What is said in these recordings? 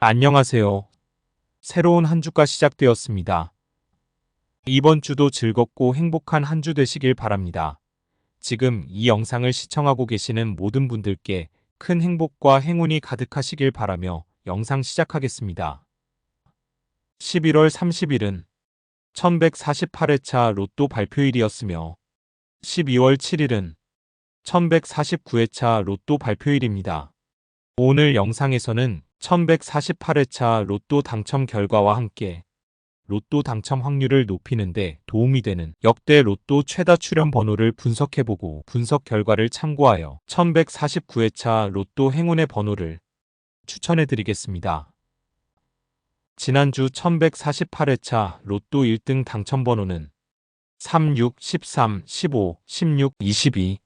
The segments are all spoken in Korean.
안녕하세요. 새로운 한 주가 시작되었습니다. 이번 주도 즐겁고 행복한 한 주 되시길 바랍니다. 지금 이 영상을 시청하고 계시는 모든 분들께 큰 행복과 행운이 가득하시길 바라며 영상 시작하겠습니다. 11월 30일은 1148회차 로또 발표일이었으며 12월 7일은 1149회차 로또 발표일입니다. 오늘 영상에서는 1148회차 로또 당첨 결과와 함께 로또 당첨 확률을 높이는데 도움이 되는 역대 로또 최다 출연 번호를 분석해보고 분석 결과를 참고하여 1149회차 로또 행운의 번호를 추천해드리겠습니다. 지난주 1148회차 로또 1등 당첨 번호는 36, 13, 15, 16, 22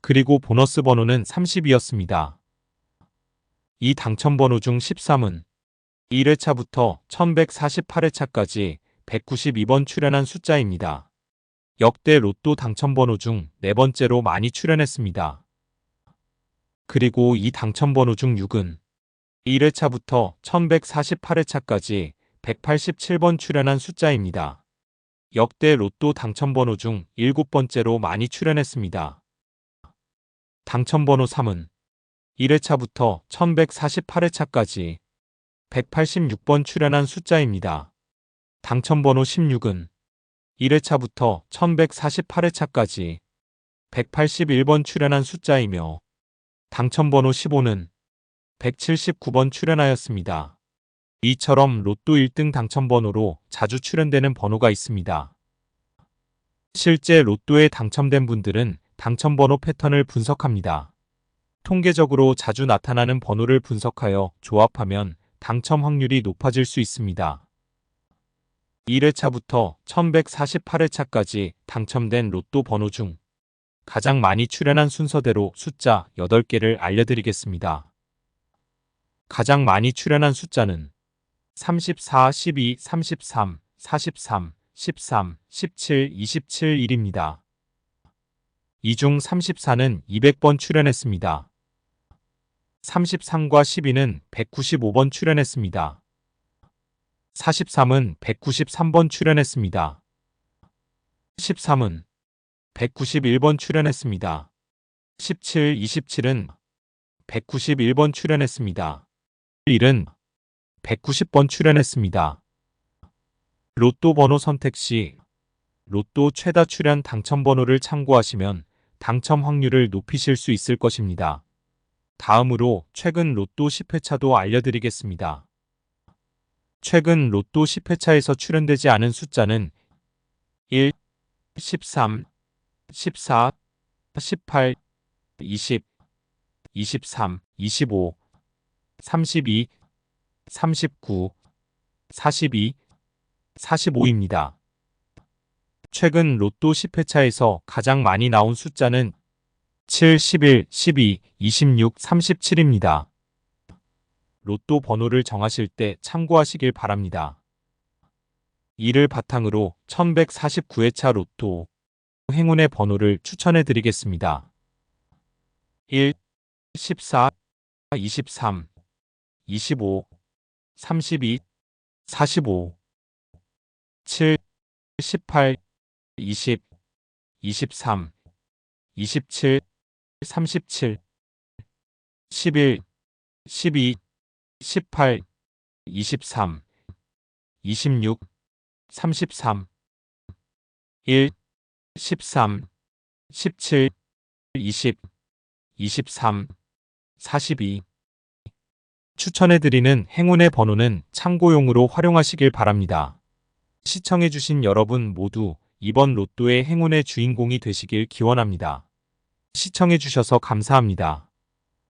그리고 보너스 번호는 30이었습니다. 이 당첨번호 중 13은 1회차부터 1148회차까지 192번 출연한 숫자입니다. 역대 로또 당첨번호 중 네 번째로 많이 출연했습니다. 그리고 이 당첨번호 중 6은 1회차부터 1148회차까지 187번 출연한 숫자입니다. 역대 로또 당첨번호 중 7번째로 많이 출연했습니다. 당첨번호 3은 1회차부터 1148회차까지 186번 출연한 숫자입니다. 당첨번호 16은 1회차부터 1148회차까지 181번 출연한 숫자이며 당첨번호 15는 179번 출연하였습니다. 이처럼 로또 1등 당첨번호로 자주 출연되는 번호가 있습니다. 실제 로또에 당첨된 분들은 당첨번호 패턴을 분석합니다. 통계적으로 자주 나타나는 번호를 분석하여 조합하면 당첨 확률이 높아질 수 있습니다. 1회차부터 1148회차까지 당첨된 로또 번호 중 가장 많이 출연한 순서대로 숫자 8개를 알려드리겠습니다. 가장 많이 출연한 숫자는 34, 12, 33, 43, 13, 17, 27, 1입니다. 이 중 34는 200번 출연했습니다. 33과 12는 195번 출연했습니다. 43은 193번 출연했습니다. 13은 191번 출연했습니다. 17, 27은 191번 출연했습니다. 1은 190번 출연했습니다. 로또 번호 선택 시 로또 최다 출연 당첨 번호를 참고하시면 당첨 확률을 높이실 수 있을 것입니다. 다음으로 최근 로또 10회차도 알려드리겠습니다. 최근 로또 10회차에서 출연되지 않은 숫자는 1, 13, 14, 18, 20, 23, 25, 32, 39, 42, 45입니다. 최근 로또 10회차에서 가장 많이 나온 숫자는 7, 11, 12, 26, 37입니다. 로또 번호를 정하실 때 참고하시길 바랍니다. 이를 바탕으로 1149회차 로또 행운의 번호를 추천해 드리겠습니다. 1, 14, 23, 25, 32, 45, 7, 18, 20, 23, 27, 37, 11, 12, 18, 23, 26, 33, 1, 13, 17, 20, 23, 42 추천해드리는 행운의 번호는 참고용으로 활용하시길 바랍니다. 시청해주신 여러분 모두 이번 로또의 행운의 주인공이 되시길 기원합니다. 시청해주셔서 감사합니다.